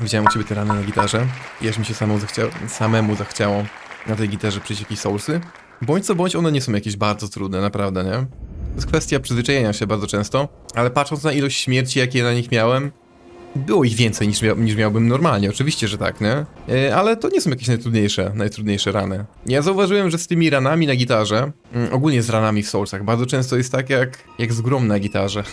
Widziałem u ciebie te rany na gitarze i aż mi się samemu zachciało, samemu zachciało na tej gitarze przyjść jakieś soulsy. Bądź co bądź, one nie są jakieś bardzo trudne, naprawdę, nie? To jest kwestia przyzwyczajenia się bardzo często, ale patrząc na ilość śmierci, jakie na nich miałem, było ich więcej niż, mia niż miałbym normalnie, oczywiście, że tak, nie? E, ale to nie są jakieś najtrudniejsze, najtrudniejsze rany. Ja zauważyłem, że z tymi ranami na gitarze, mm, ogólnie z ranami w Soulsach, bardzo często jest tak jak, jak z grom na gitarze.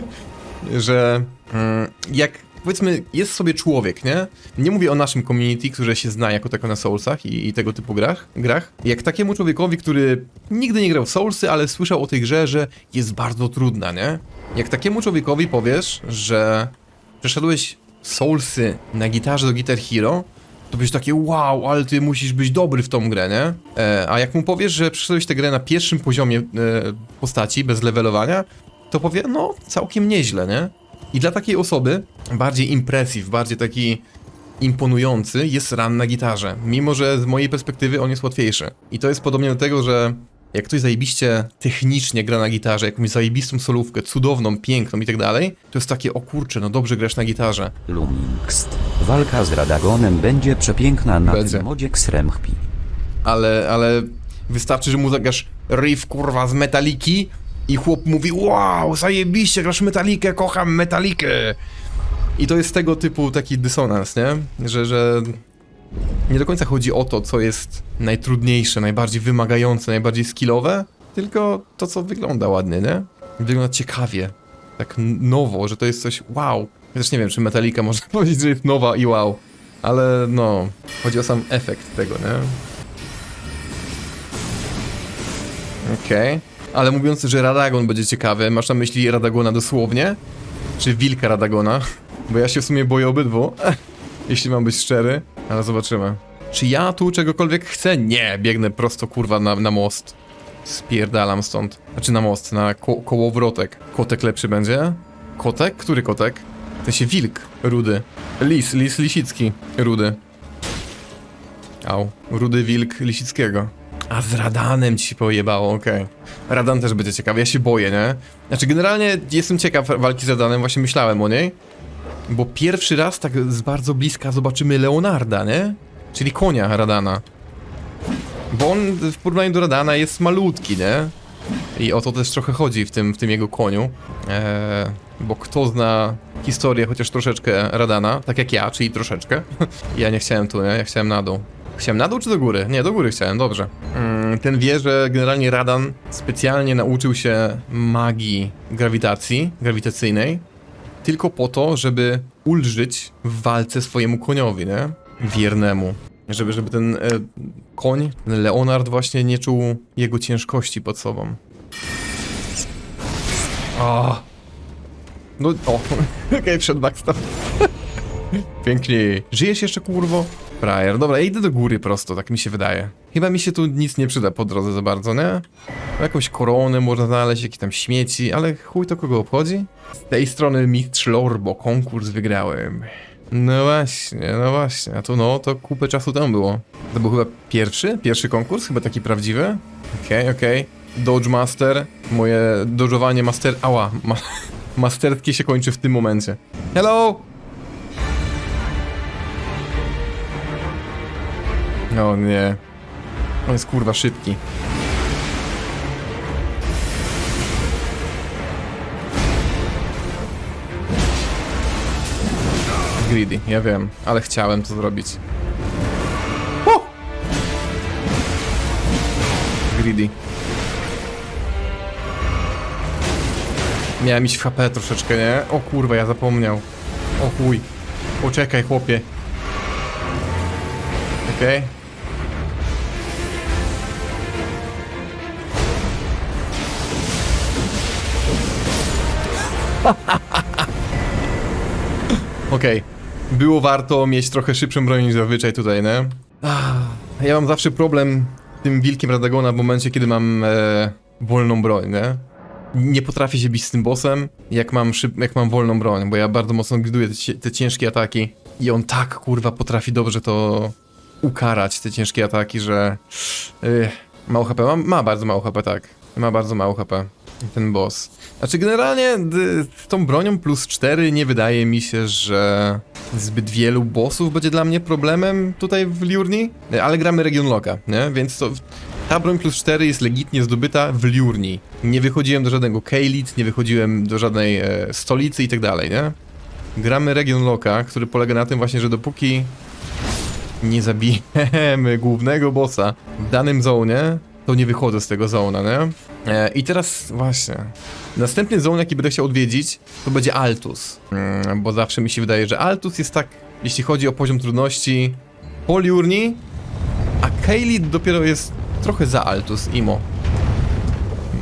że mm, jak powiedzmy jest sobie człowiek, nie? Nie mówię o naszym community, które się zna jako tako na Soulsach i, i tego typu grach, grach. Jak takiemu człowiekowi, który nigdy nie grał w Soulsy, ale słyszał o tej grze, że jest bardzo trudna, nie? Jak takiemu człowiekowi powiesz, że przeszedłeś Soulsy na gitarze do Guitar Hero, to byś takie wow, ale ty musisz być dobry w tą grę, nie? E, a jak mu powiesz, że przeszedłeś tę grę na pierwszym poziomie e, postaci, bez levelowania, to powie, no całkiem nieźle, nie? I dla takiej osoby bardziej impressive, bardziej taki imponujący jest run na gitarze, mimo że z mojej perspektywy on jest łatwiejszy. I to jest podobnie do tego, że jak ktoś zajebiście technicznie gra na gitarze, jakąś zajebistą solówkę, cudowną, piękną i tak dalej, to jest takie, o kurczę, no dobrze grasz na gitarze. Luminkst. Walka z Radagonem będzie przepiękna na Będzie. tym modzie Xremchpi. ale, ale wystarczy, że mu zagrasz riff kurwa z metaliki i chłop mówi wow, zajebiście, grasz metalikę, kocham metalikę. I to jest tego typu taki dysonans, nie? Że, że nie do końca chodzi o to, co jest najtrudniejsze, najbardziej wymagające, najbardziej skillowe, tylko to, co wygląda ładnie, nie? Wygląda ciekawie, tak nowo, że to jest coś wow. Ja też nie wiem, czy Metallica można powiedzieć, że jest nowa i wow, ale no, chodzi o sam efekt tego, nie? Okej. Ale mówiąc, że Radagon będzie ciekawy, masz na myśli Radagona dosłownie? Czy wilka Radagona? Bo ja się w sumie boję obydwu, jeśli mam być szczery, ale zobaczymy. Czy ja tu czegokolwiek chcę? Nie, biegnę prosto kurwa na, na most. Spierdalam stąd. Znaczy na most, na ko kołowrotek. Kotek lepszy będzie? Kotek? Który kotek? Ten się wilk, rudy. Lis, lis lisicki, rudy. Au, rudy wilk Lisickiego. A z Radanem ci pojebało, okej. Radan też będzie ciekawy, ja się boję, nie? Znaczy generalnie jestem ciekaw walki z Radanem, właśnie myślałem o niej. Bo pierwszy raz tak z bardzo bliska zobaczymy Leonarda, nie? Czyli konia Radana. Bo on w porównaniu do Radana jest malutki, nie? I o to też trochę chodzi w tym, w tym jego koniu. Eee, bo kto zna historię chociaż troszeczkę Radana, tak jak ja, czyli troszeczkę. ja nie chciałem tu, nie? Ja chciałem na dół. Chciałem na dół czy do góry? Nie, do góry chciałem, dobrze. Mm, ten wie, że generalnie Radan specjalnie nauczył się magii grawitacji, grawitacyjnej, tylko po to, żeby ulżyć w walce swojemu koniowi, nie? Wiernemu. Żeby, żeby ten e, koń, ten Leonard właśnie nie czuł jego ciężkości pod sobą. O! No, o, okej, wszedł backstab. Pięknie. Żyjesz jeszcze, kurwo? Frajer. Dobra, idę do góry prosto, tak mi się wydaje. Chyba mi się tu nic nie przyda po drodze za bardzo, nie? Jakąś koronę można znaleźć, jakieś tam śmieci, ale chuj to kogo obchodzi? Z tej strony mistrz Lorbo, konkurs wygrałem. No właśnie, no właśnie, a to no, to kupę czasu temu było. To był chyba pierwszy? Pierwszy konkurs? Chyba taki prawdziwy? Okej, okej. Dodge Master, moje dodżowanie master... Ała, ma... się kończy w tym momencie. Hello! O nie. On jest kurwa szybki. Greedy, ja wiem, ale chciałem to zrobić. O! Greedy. Miałem iść w HP troszeczkę, nie? O kurwa, ja zapomniał. O chuj. Poczekaj, chłopie. Okej. Okej. Było warto mieć trochę szybszą broń niż zazwyczaj tutaj, nie? Ja mam zawsze problem z tym wilkiem Radagona w momencie, kiedy mam e, wolną broń, nie? Nie potrafię się bić z tym bossem, jak mam, szyb, jak mam wolną broń, bo ja bardzo mocno griduję te, te ciężkie ataki. I on tak, kurwa, potrafi dobrze to ukarać, te ciężkie ataki, że... Yy, mało HP? Ma, ma bardzo mało HP, tak. Ma bardzo mało HP. Ten boss. Znaczy generalnie z tą bronią plus 4 nie wydaje mi się, że zbyt wielu bossów będzie dla mnie problemem tutaj w Liurni, ale gramy Region Locka, nie? Więc to, ta broń plus 4 jest legitnie zdobyta w Liurni. Nie wychodziłem do żadnego Keilit, nie wychodziłem do żadnej e, stolicy i tak dalej, nie? Gramy Region Locka, który polega na tym właśnie, że dopóki nie zabijemy głównego bossa w danym zonie, to nie wychodzę z tego zona, nie? E, I teraz właśnie. Następny zone, jaki będę chciał odwiedzić, to będzie Altus. Mm, bo zawsze mi się wydaje, że Altus jest tak, jeśli chodzi o poziom trudności, poliurni, a Kaylit dopiero jest trochę za Altus, Imo.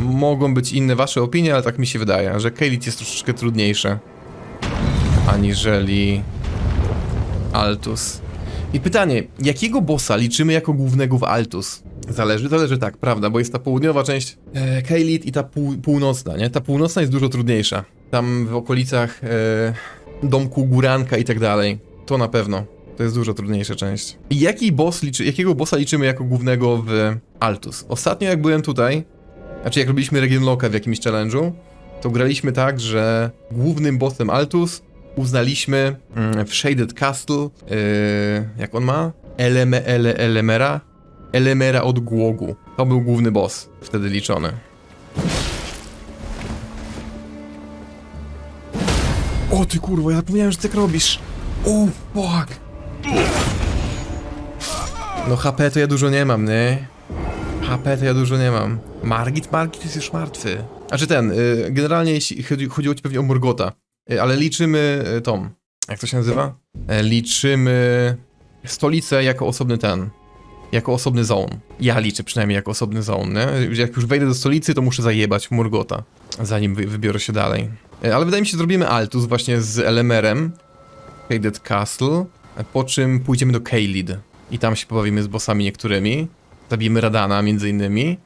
Mogą być inne wasze opinie, ale tak mi się wydaje, że Kaylit jest troszeczkę trudniejsze aniżeli Altus. I pytanie, jakiego bossa liczymy jako głównego w Altus? Zależy, zależy tak, prawda, bo jest ta południowa część e, i ta pół, północna, nie? Ta północna jest dużo trudniejsza. Tam w okolicach e, domku Góranka i tak dalej. To na pewno. To jest dużo trudniejsza część. Jaki boss liczy, jakiego bossa liczymy jako głównego w Altus? Ostatnio jak byłem tutaj, znaczy jak robiliśmy Region Locka w jakimś challenge'u, to graliśmy tak, że głównym bossem Altus uznaliśmy mm, w Shaded Castle, yy, jak on ma? Eleme, ele, Elemera? Elemera od Głogu. To był główny boss, wtedy liczony. O ty kurwa, ja zapomniałem, że tak robisz. O fuck. No HP to ja dużo nie mam, nie? HP to ja dużo nie mam. Margit? Margit jest już martwy. Znaczy ten, y, generalnie jeśli chodzi, chodziło ci pewnie o Morgota, y, ale liczymy y, tą, jak to się nazywa? E, Liczymy stolicę jako osobny ten, jako osobny zone. Ja liczę przynajmniej jako osobny zone, nie? Jak już wejdę do stolicy, to muszę zajebać Morgota, zanim wy, wybiorę się dalej. E, Ale wydaje mi się, że zrobimy Altus właśnie z Elemerem, Shaded Castle, po czym pójdziemy do Kaelid i tam się pobawimy z bossami niektórymi. Zabijemy Radana między innymi.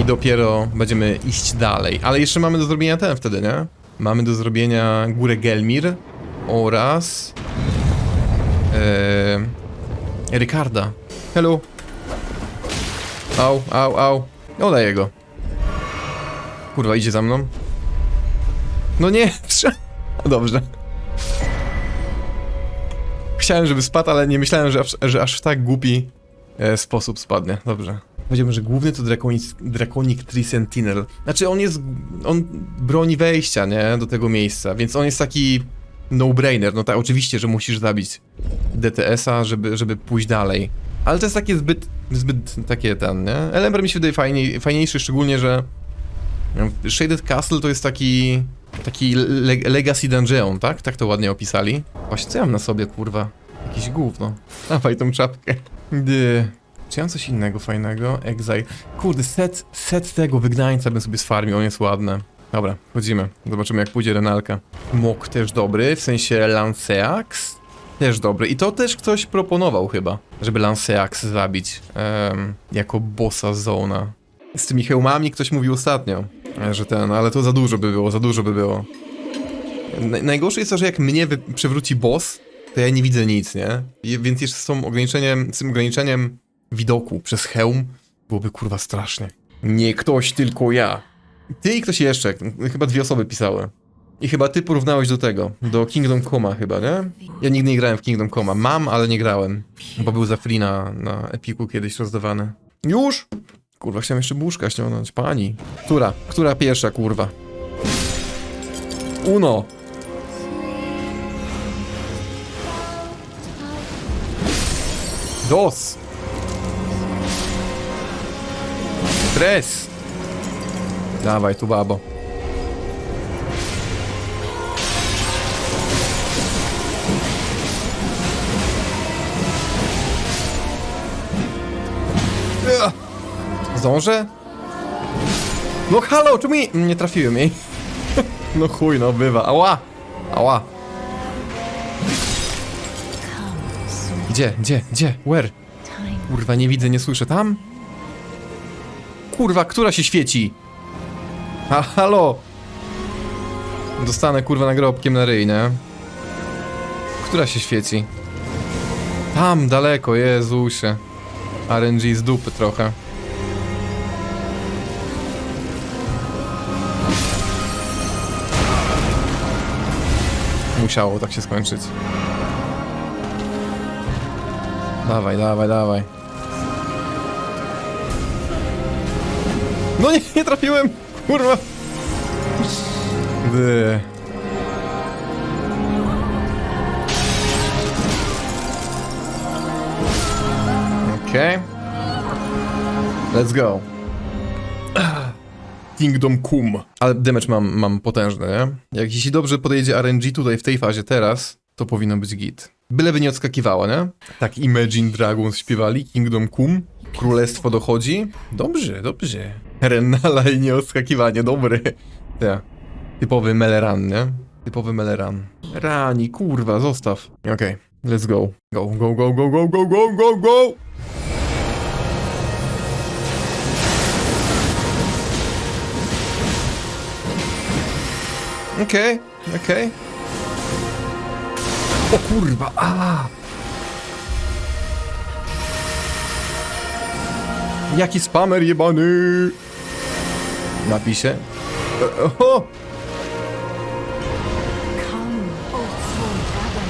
I dopiero będziemy iść dalej. Ale jeszcze mamy do zrobienia ten wtedy, nie? Mamy do zrobienia górę Gelmir oraz... Ee, Ricarda. Hello. Au, au, au. Oleję go. Kurwa, idzie za mną. No nie, Dobrze. Chciałem, żeby spadł, ale nie myślałem, że, aż- że aż w tak głupi e, sposób spadnie. Dobrze. Powiedziałbym, że główny to Draconic, Draconic Tree Sentinel. Znaczy, on jest. On broni wejścia, nie? Do tego miejsca, więc on jest taki. No-brainer. No tak, oczywiście, że musisz zabić DTS-a, żeby, żeby pójść dalej. Ale to jest takie zbyt. zbyt takie ten, nie? Elemer mi się wydaje fajniej, fajniejszy, szczególnie, że. Shaded Castle to jest taki. Taki le Legacy Dungeon, tak? Tak to ładnie opisali. Właśnie co ja mam na sobie, kurwa? Jakieś gówno. Dawaj tą czapkę. Gdy. Czy ja mam coś innego fajnego? Exile. Kurde, set, set tego wygnańca bym sobie sfarmił, on jest ładny. Dobra, wchodzimy. Zobaczymy jak pójdzie Renalka. Mok też dobry, w sensie Lanceax też dobry. I to też ktoś proponował chyba, żeby Lanceax zabić em, jako bossa zona. Z tymi hełmami ktoś mówił ostatnio, e, że ten, ale to za dużo by było, za dużo by było. Naj- Najgorsze jest to, że jak mnie przewróci boss, to ja nie widzę nic, nie? I, więc jeszcze z, tą ograniczeniem, z tym ograniczeniem widoku przez hełm byłoby kurwa strasznie. Nie ktoś, tylko ja. Ty i ktoś jeszcze, chyba dwie osoby pisały. I chyba ty porównałeś do tego, do Kingdom Coma chyba, nie? Ja nigdy nie grałem w Kingdom Coma. Mam, ale nie grałem. Bo był za free na, na Epiku kiedyś rozdawany. Już? Kurwa, chciałem jeszcze buszka ściągnąć. Pani. Która? Która pierwsza, kurwa? Uno. Dos. Tres. Dawaj tu, babo. Ugh. Zdążę? No halo, czemu. Nie trafiłem jej. No chuj, no bywa. Ała! Ała. Gdzie, gdzie, gdzie? Where? Kurwa, nie widzę, nie słyszę. Tam? Kurwa, która się świeci? A halo! Dostanę kurwa nagrobkiem na ryj, nie? Która się świeci? Tam daleko, Jezusie. RNG z dupy trochę. Musiało tak się skończyć. Dawaj, dawaj, dawaj. No nie, nie trafiłem! Kurwa! Dy. Okej. Let's go. Kingdom Come. Ale damage mam, mam potężny, nie? Jak jeśli dobrze podejdzie RNG tutaj w tej fazie teraz, to powinno być git. Byleby nie odskakiwało, nie? Tak Imagine Dragons śpiewali, Kingdom Come. Królestwo dochodzi. Dobrze, dobrze. Renala i nie odskakiwanie, dobry. Ja. Typowy Meleran, nie? Typowy Meleran. Rani, kurwa, zostaw. Okej, let's go. Go, go, go, go, go, go, go, go, go! Okej, okej. O kurwa, a! Jaki spamer jebany! Napiszę. O!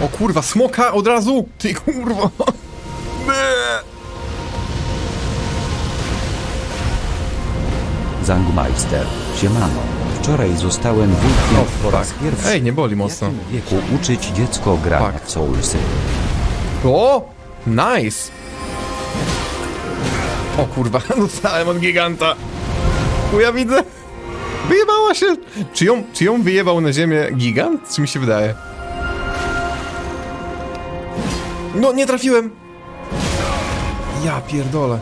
O kurwa, smoka od razu! Ty kurwa! Zangmeister, siemano. Wczoraj zostałem O, wujkiem po raz tak. pierwszy. Ej, nie boli W mocno. jakim wieku uczyć dziecko Tak. w Soulsy? O! Nice! O kurwa, dostałem od giganta. Tu ja widzę. Wyjebała się. Czy ją, czy ją wyjebał na ziemię gigant? Czy mi się wydaje? No, nie trafiłem. Ja pierdolę.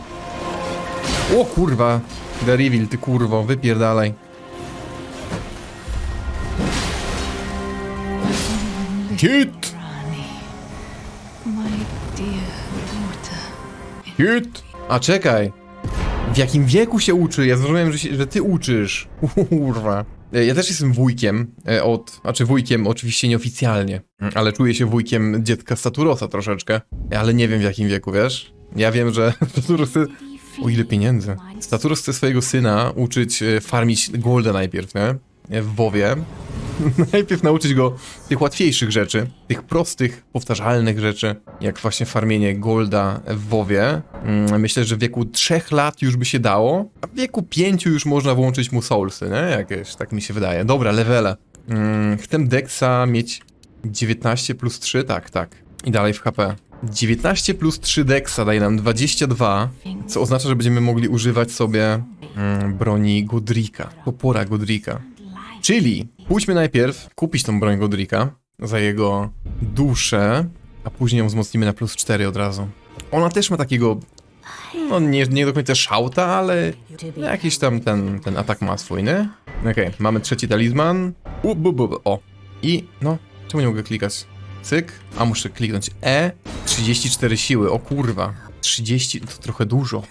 O kurwa. The Reveal, ty kurwo, wypierdalaj. Hit! Hit! A czekaj. W jakim wieku się uczy? Ja zrozumiałem, że, się, że ty uczysz. Kurwa. E, Ja też jestem wujkiem e, od... Znaczy wujkiem oczywiście nieoficjalnie, mm, ale czuję się wujkiem dziecka Staturosa troszeczkę. Ale nie wiem w jakim wieku, wiesz? Ja wiem, że Staturos chce... O ile pieniędzy. Staturos chce swojego syna uczyć e, farmić golda najpierw, nie? E, W WoWie. Najpierw nauczyć go tych łatwiejszych rzeczy, tych prostych, powtarzalnych rzeczy, jak właśnie farmienie golda w WoWie. Mm, Myślę, że w wieku 3 lat już by się dało, a w wieku 5 już można włączyć mu soulsy, nie? Jakieś, tak mi się wydaje. Dobra, levele. Mm, Chcę Dexa mieć 19 plus 3, tak, tak. I dalej w HP. 19 plus 3 Dexa daje nam 22, co oznacza, że będziemy mogli używać sobie mm, broni Godrika, topora Godrika. Czyli pójdźmy najpierw kupić tą broń Godrika za jego duszę, a później ją wzmocnimy na plus 4 od razu. Ona też ma takiego, no nie, nie do końca szauta, ale jakiś tam ten, ten atak ma swój, nie? Okej, mamy trzeci talizman. U, bu, bu, bu. O. I, no, czemu nie mogę klikać? Cyk. A muszę kliknąć E. 34 siły, o kurwa. 30, to trochę dużo.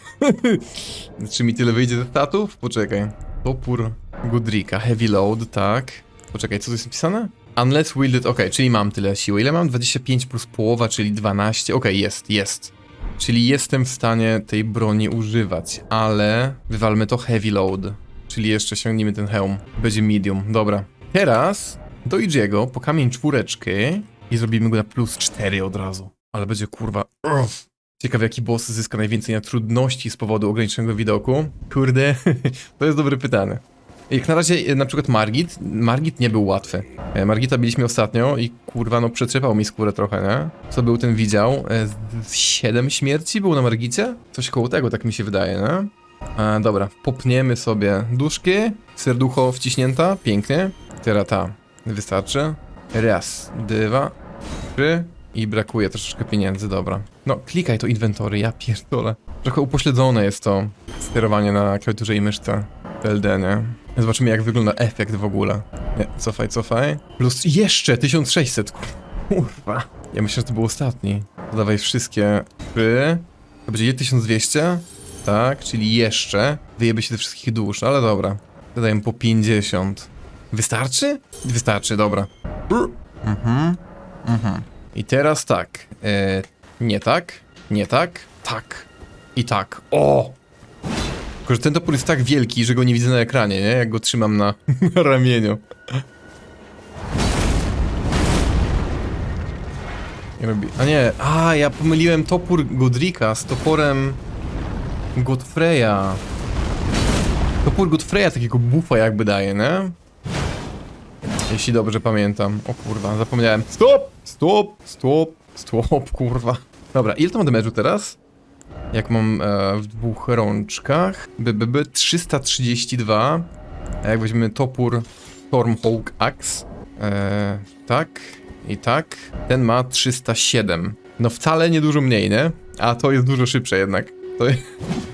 Czy mi tyle wyjdzie ze statów? Poczekaj. Topór Gudrika, heavy load, tak. Poczekaj, co tu jest napisane? Unless wielded, okej, czyli mam tyle siły. Ile mam? 25 plus połowa, czyli 12. Okej, jest, jest. Czyli jestem w stanie tej broni używać, ale wywalmy to heavy load. Czyli jeszcze sięgniemy ten hełm. Będzie medium, dobra. Teraz do Idziego po kamień czwóreczkę i zrobimy go na plus 4 od razu. Ale będzie kurwa... Uff. Ciekawe, jaki boss zyska najwięcej na trudności z powodu ograniczonego widoku. Kurde, to jest dobre pytanie. Jak na razie, e, na przykład Margit, Margit nie był łatwy. E, Margita byliśmy ostatnio i kurwa, no przetrzepał mi skórę trochę, nie? Co był ten widział? E, Siedem śmierci było na Margicie? Coś koło tego, tak mi się wydaje, nie? Dobra, popniemy sobie duszki, serducho wciśnięta, pięknie. Teraz ta, wystarczy. Raz, dwa, trzy i brakuje troszeczkę pieniędzy, dobra. No, klikaj to inwentory, ja pierdolę. Trochę upośledzone jest to sterowanie na klawiaturze i myszce TLD, nie? Zobaczymy jak wygląda efekt w ogóle. Nie, cofaj, cofaj. Plus jeszcze 1600, kurwa. Ja myślę, że to był ostatni. Dodawaj wszystkie trzy. To będzie 1200? Tak, czyli jeszcze. Wyjeby się te wszystkich dusz, ale dobra. Dodaję po 50. Wystarczy? Wystarczy, dobra. Mhm, mhm. I teraz tak. E, nie tak, nie tak, tak i tak. O! Tylko, że ten topór jest tak wielki, że go nie widzę na ekranie, nie? Jak go trzymam na, na ramieniu. Robi... A nie, a ja pomyliłem topór Godrika z toporem Godfreya. Topór Godfreya takiego buffa jakby daje, nie? Jeśli dobrze pamiętam. O kurwa, zapomniałem. Stop! Stop! Stop! Stop, kurwa. Dobra, ile to ma damage'u teraz? Jak mam e, w dwóch rączkach. BBB 332. A jak weźmiemy topór Stormhawk Axe. E, tak i tak. Ten ma 307. No wcale nie dużo mniej, nie? A to jest dużo szybsze jednak. To,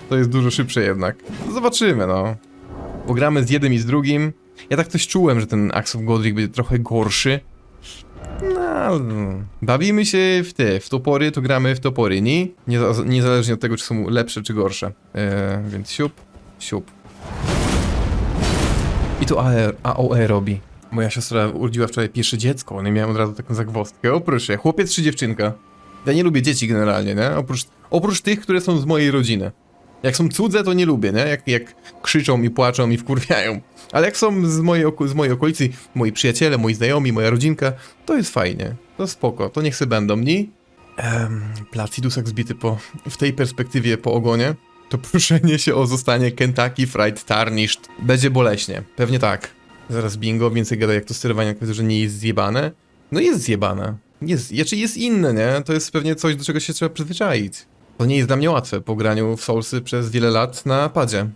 to jest dużo szybsze jednak. Zobaczymy, no. Pogramy z jednym i z drugim. Ja tak coś czułem, że ten Axe of Godric będzie trochę gorszy. No, bawimy się w te, w topory, to gramy w topory, nie? Nieza- Niezależnie od tego, czy są lepsze, czy gorsze. E, więc siup, siup. I to AE, AOE robi. Moja siostra urodziła wczoraj pierwsze dziecko, one miałem od razu taką zagwozdkę. O proszę, chłopiec czy dziewczynka? Ja nie lubię dzieci generalnie, nie? Oprócz, oprócz tych, które są z mojej rodziny. Jak są cudze, to nie lubię, nie? Jak, jak krzyczą i płaczą i wkurwiają. Ale jak są z mojej, z mojej okolicy, moi przyjaciele, moi znajomi, moja rodzinka, to jest fajnie. To spoko, to niech se będą, nie? Um, Placidusak zbity po, w tej perspektywie po ogonie. To proszenie się o zostanie Kentucky Fried Tarnished będzie boleśnie. Pewnie tak. Zaraz bingo, więcej gada jak to sterowanie, jak że nie jest zjebane. No jest zjebane. Jest, znaczy jest inne, nie? To jest pewnie coś, do czego się trzeba przyzwyczaić. To nie jest dla mnie łatwe po graniu w Soulsy przez wiele lat na padzie.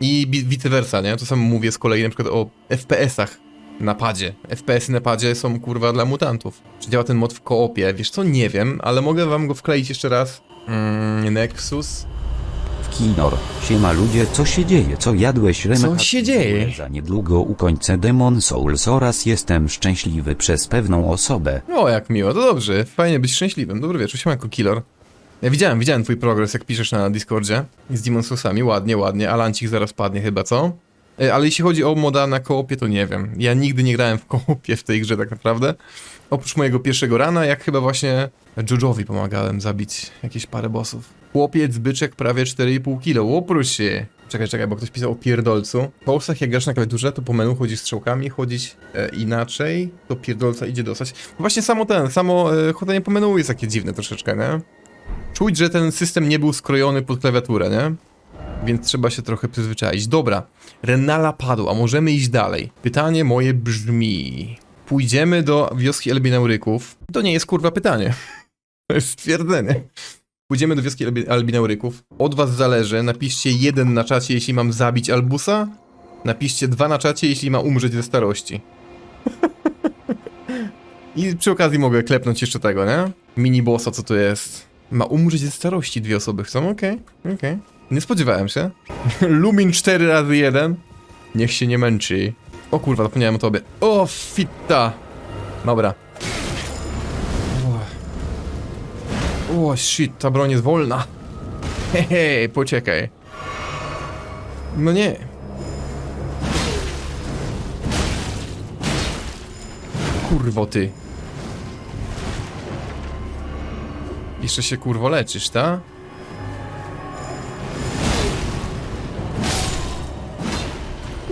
I vice versa, nie? To samo mówię z kolei na przykład o FPS-ach na padzie. FPS-y na padzie są kurwa dla mutantów. Czy działa ten mod w koopie? Wiesz co, nie wiem, ale mogę wam go wkleić jeszcze raz. Mm, Nexus. W Kinor, siema ludzie co się dzieje co jadłeś remek się dzieje? Za niedługo ukończę Demon Souls oraz jestem szczęśliwy przez pewną osobę. O, jak miło, to dobrze. Fajnie być szczęśliwym. Dobry wieczór, siemanko Killer. Ja widziałem, widziałem twój progres, jak piszesz na Discordzie. Z Demon Soulsami, ładnie, ładnie. Alancik zaraz padnie chyba, co? E, Ale jeśli chodzi o moda na koopie, to nie wiem. Ja nigdy nie grałem w koopie w tej grze tak naprawdę. Oprócz mojego pierwszego rana, jak chyba właśnie Jojowi pomagałem zabić jakieś parę bossów. Chłopiec, byczek, prawie 4,5 kilo. Oprócz się. Czekaj, czekaj, bo ktoś pisał o pierdolcu. W Polsach jak grasz na klawiaturze, to po menu chodzisz strzałkami, chodzić e, inaczej, to pierdolca idzie dostać. Właśnie samo ten, samo e, chodzenie po menu jest takie dziwne troszeczkę, nie? Czuć, że ten system nie był skrojony pod klawiaturę, nie? Więc trzeba się trochę przyzwyczaić. Dobra, Renala a możemy iść dalej. Pytanie moje brzmi... Pójdziemy do wioski Elbinauryków? To nie jest kurwa pytanie. To jest stwierdzenie. Pójdziemy do wioski Albi- Albinauryków. Od was zależy. Napiszcie jeden na czacie, jeśli mam zabić Albusa. Napiszcie dwa na czacie, jeśli ma umrzeć ze starości. I przy okazji mogę klepnąć jeszcze tego, nie? Mini bossa, co to jest? Ma umrzeć ze starości, dwie osoby chcą, okej, okej. Nie spodziewałem się. Lumin 4 razy 1. Niech się nie męczy. O kurwa, zapomniałem o tobie. O, fitta! Dobra. O, shit, ta broń jest wolna. Hehe, poczekaj. No nie. Kurwo ty. Jeszcze się kurwo leczysz, ta?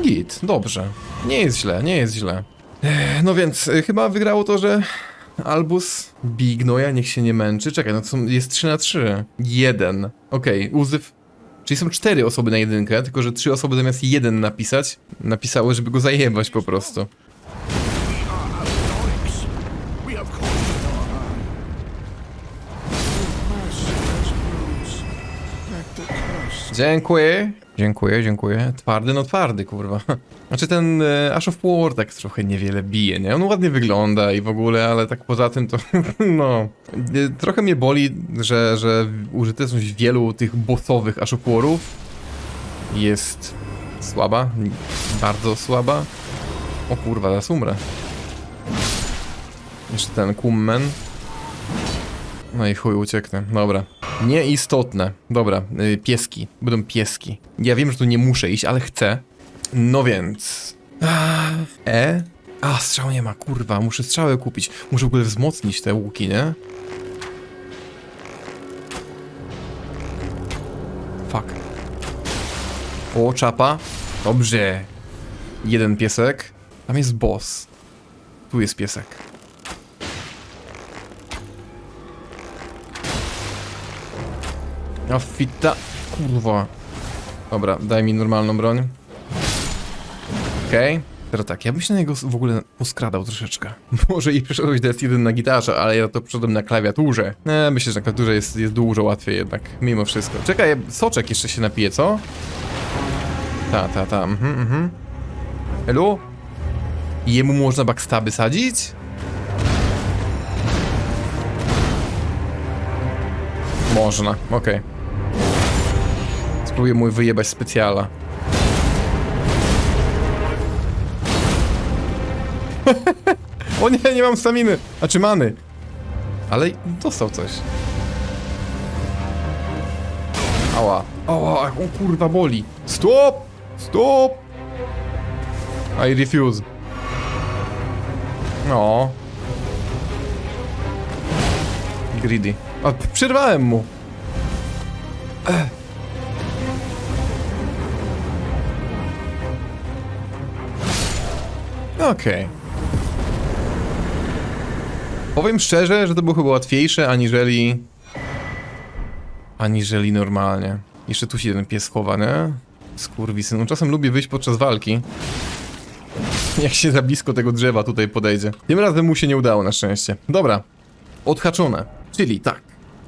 Git, dobrze. Nie jest źle, nie jest źle. Ech, No więc y, chyba wygrało to, że Albus Bignoja niech się nie męczy. Czekaj, no to są, jest 3 na 3. Jeden. Okej, Uzyw. Czyli są cztery osoby na jedynkę, tylko że trzy osoby zamiast jeden napisać, napisały, żeby go zajebać po prostu. Dziękuję. Dziękuję, dziękuję. Twardy, no twardy, kurwa. Znaczy ten e, Ash of War tak trochę niewiele bije, nie? On ładnie wygląda i w ogóle, ale tak poza tym to, no... E, Trochę mnie boli, że, że użyteczność wielu tych bossowych Ash of Warów jest słaba, bardzo słaba. O kurwa, zaraz umrę. Jeszcze ten Kummen. No i chuj, ucieknę. Dobra. Nieistotne. Dobra, y, pieski. Będą pieski. Ja wiem, że tu nie muszę iść, ale chcę. No więc... E? A, strzał nie ma, kurwa. Muszę strzałę kupić. Muszę w ogóle wzmocnić te łuki, nie? Fuck. O, czapa. Dobrze. Jeden piesek. Tam jest boss. Tu jest piesek. A fita... Kurwa. Dobra, daj mi normalną broń. Okej. Teraz tak, ja bym się na niego w ogóle poskradał troszeczkę. Może i przeszedłeś DS1 na gitarze, ale ja to przeszedłem na klawiaturze. Nie, myślę, że na klawiaturze jest, jest dużo łatwiej jednak, mimo wszystko. Czekaj, soczek jeszcze się napije, co? Ta, ta, ta, mhm, mhm. I jemu można backstaby sadzić? Można, okej. Spróbuję mu wyjebać specjala. o nie, nie mam staminy! A czy many? Ale dostał coś. Ała. Ała, on kurwa boli. Stop! Stop! I refuse. No. Greedy. A, przerwałem mu. Ech. Okej. Powiem szczerze, że to było chyba łatwiejsze aniżeli... Aniżeli normalnie. Jeszcze tu się ten pies chowa, nie? Skurwisyn. No czasem lubię wyjść podczas walki. Jak się za blisko tego drzewa tutaj podejdzie. Tym razem mu się nie udało na szczęście. Dobra. Odhaczone. Czyli tak.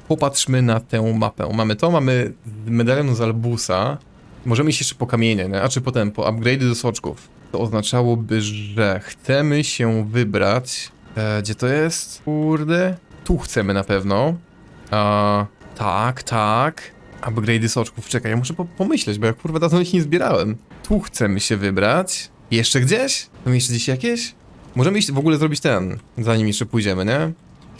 Popatrzmy na tę mapę. Mamy to, mamy medalion z Albusa. Możemy iść jeszcze po kamienie, nie? a czy potem po upgrade'y do soczków. To oznaczałoby, że chcemy się wybrać. E, gdzie to jest? Kurde. Tu chcemy na pewno. A, tak, tak. Upgrade'y soczków. Czekaj, ja muszę po pomyśleć, bo ja kurwa dawno ich nie zbierałem. Tu chcemy się wybrać. Jeszcze gdzieś? Są jeszcze gdzieś jakieś? Możemy iść w ogóle zrobić ten, zanim jeszcze pójdziemy, nie?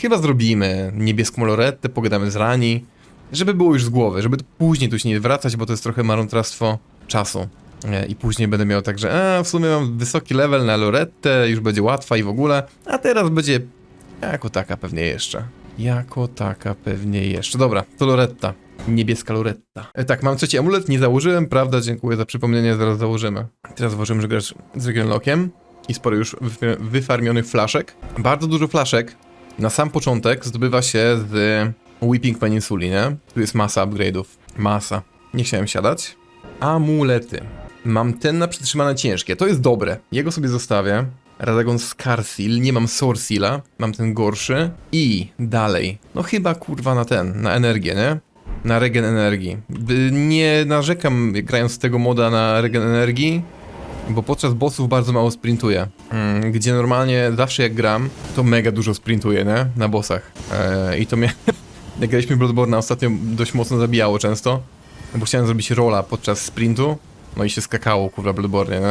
Chyba zrobimy niebieską loretę, pogadamy z Rani, żeby było już z głowy, żeby później tu się nie wracać, bo to jest trochę marnotrawstwo czasu. E, I później będę miał tak, że a, w sumie mam wysoki level na loretę, już będzie łatwa i w ogóle, a teraz będzie jako taka pewnie jeszcze. Jako taka pewnie jeszcze. Dobra, to loretta. Niebieska loretta. E, tak, mam trzeci amulet, nie założyłem, prawda, dziękuję za przypomnienie, zaraz założymy. Teraz zauważyłem, że grasz z Region Lockiem i sporo już wy- wyfarmionych flaszek. Bardzo dużo flaszek na sam początek zdobywa się z Weeping Peninsuli, nie? Tu jest masa upgrade'ów. Masa. Nie chciałem siadać. Amulety. Mam ten na przytrzymane ciężkie. To jest dobre. Jego sobie zostawię. Radagon Scarsil. Nie mam Sorsila. Mam ten gorszy. I dalej. No chyba kurwa na ten. Na energię, nie? Na regen energii. Nie narzekam grając tego moda na regen energii, bo podczas bossów bardzo mało sprintuję. Mm, gdzie normalnie zawsze jak gram, to mega dużo sprintuję, nie? Na bossach. Eee, I to mnie... jak graliśmy Bloodborne ostatnio dość mocno zabijało często. Bo chciałem zrobić rola podczas sprintu. No i się skakało, kurwa, Bloodborne, nie?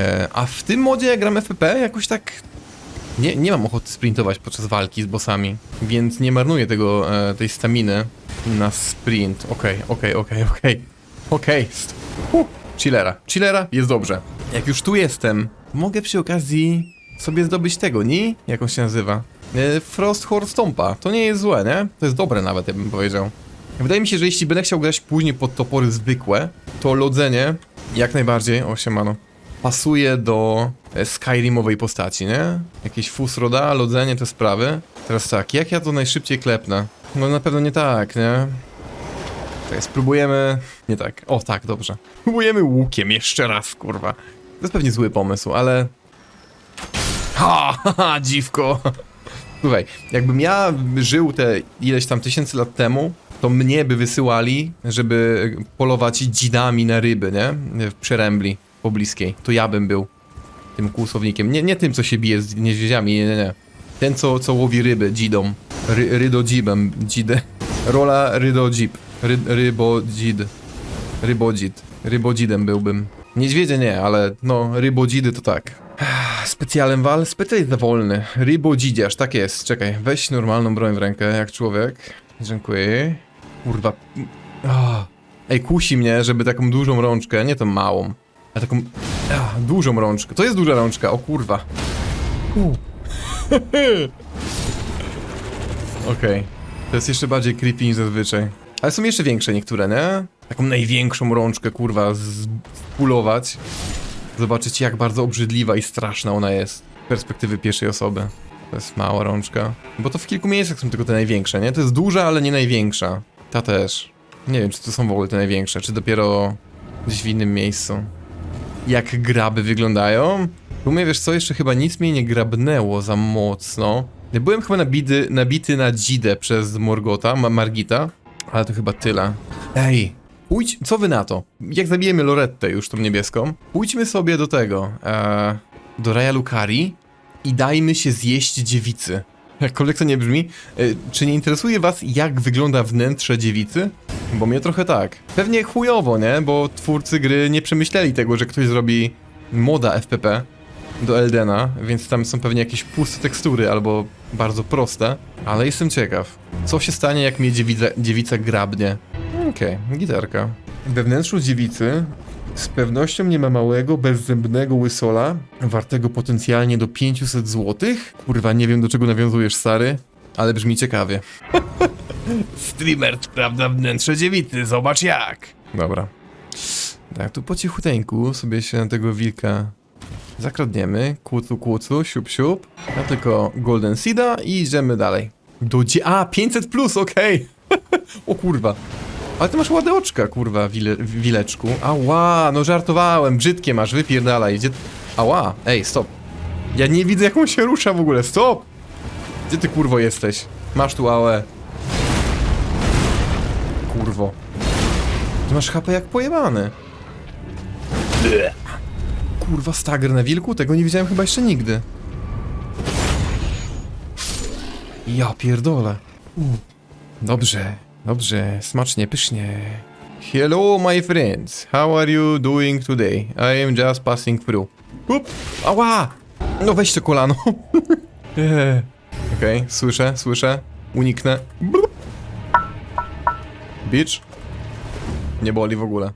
Eee, a w tym modzie jak gram FPP jakoś tak... Nie, nie mam ochoty sprintować podczas walki z bossami, więc nie marnuję tego, e, tej staminy na sprint. Okej, okej, okej, okej. Okej, st- huh. Chillera. Chillera jest dobrze. Jak już tu jestem, mogę przy okazji sobie zdobyć tego, nie? Jak on się nazywa? E, Frost Horde Stompa. To nie jest złe, nie? To jest dobre nawet, ja bym powiedział. Wydaje mi się, że jeśli będę chciał grać później pod topory zwykłe, to lodzenie jak najbardziej, o siemano, pasuje do e, Skyrimowej postaci, nie? Jakieś fusroda, lodzenie, te sprawy. Teraz tak, jak ja to najszybciej klepnę? No na pewno nie tak, nie? Czekaj, spróbujemy... Nie tak. O, tak, dobrze. Spróbujemy łukiem jeszcze raz, kurwa. To jest pewnie zły pomysł, ale... Ha, ha, ha dziwko. Słuchaj, jakbym ja żył te ileś tam tysięcy lat temu, to mnie by wysyłali, żeby polować dzidami na ryby, nie? W przerębli pobliskiej. To ja bym był tym kłusownikiem. Nie, nie tym, co się bije z niedźwiedziami, nie, nie, nie. Ten, co, co łowi ryby, dzidą. Ry, rydodzibem, dzidę. Rola rydodzib. Ry, rybodzid. Rybodzid. Rybodzidem byłbym. Niedźwiedzie nie, ale no, rybodzidy to tak. Specjalem wal, specjal jest za wolny. Rybodzidziarz, tak jest. Czekaj, weź normalną broń w rękę, jak człowiek. Dziękuję. Kurwa. Ah. Ej, kusi mnie, żeby taką dużą rączkę, nie tą małą, a taką ah, dużą rączkę. To jest duża rączka, o kurwa. Okej. To jest jeszcze bardziej creepy niż zazwyczaj. Ale są jeszcze większe niektóre, nie? Taką największą rączkę, kurwa, spulować. Zobaczyć, jak bardzo obrzydliwa i straszna ona jest z perspektywy pierwszej osoby. To jest mała rączka. Bo to w kilku miejscach są tylko te największe, nie? To jest duża, ale nie największa. Ta też. Nie wiem, czy to są w ogóle te największe, czy dopiero gdzieś w innym miejscu. Jak graby wyglądają? W sumie, wiesz co, jeszcze chyba nic mnie nie grabnęło za mocno. Byłem chyba nabity, nabity na dzidę przez Morgota, Ma Margita, ale to chyba tyle. Ej, pójdź, co wy na to? Jak zabijemy Lorettę już tą niebieską, pójdźmy sobie do tego, e, do Raja Lukari i dajmy się zjeść dziewicy. Jakkolwiek to nie brzmi, e, czy nie interesuje was, jak wygląda wnętrze dziewicy? Bo mnie trochę tak. Pewnie chujowo, nie? Bo twórcy gry nie przemyśleli tego, że ktoś zrobi moda FPP do Eldena, więc tam są pewnie jakieś puste tekstury albo bardzo proste, ale jestem ciekaw, co się stanie, jak mnie dziewica, dziewica grabnie. Okej, gitarka. We wnętrzu dziewicy z pewnością nie ma małego, bezzębnego łysola, wartego potencjalnie do 500 zł. Kurwa, nie wiem do czego nawiązujesz, stary, ale brzmi ciekawie. Streamer sprawdza wnętrze dziewicy, zobacz jak! Dobra. Tak, tu po cichuteńku sobie się na tego wilka zakradniemy. Kłucu, kłucu, siup, siup. Ja tylko Golden Seeda i idziemy dalej. Do dzie... A, 500 plus, okej! o kurwa. Ale ty masz ładne oczka, kurwa, wile, wileczku. Ała, no żartowałem, brzydkie masz, wypierdalaj. Gdzie... Ała, ej, stop. Ja nie widzę jak on się rusza w ogóle, stop! Gdzie ty kurwo jesteś? Masz tu ałę. Kurwo. Ty masz HP jak pojebany. Kurwa, stagger na wilku? Tego nie widziałem chyba jeszcze nigdy. Ja pierdolę. Dobrze, dobrze, smacznie, pysznie. Hello my friends, how are you doing today? I am just passing through. Up. Ała! No weź to kolano. Okej, słyszę, słyszę. Uniknę. Bitch. Nie boli w ogóle.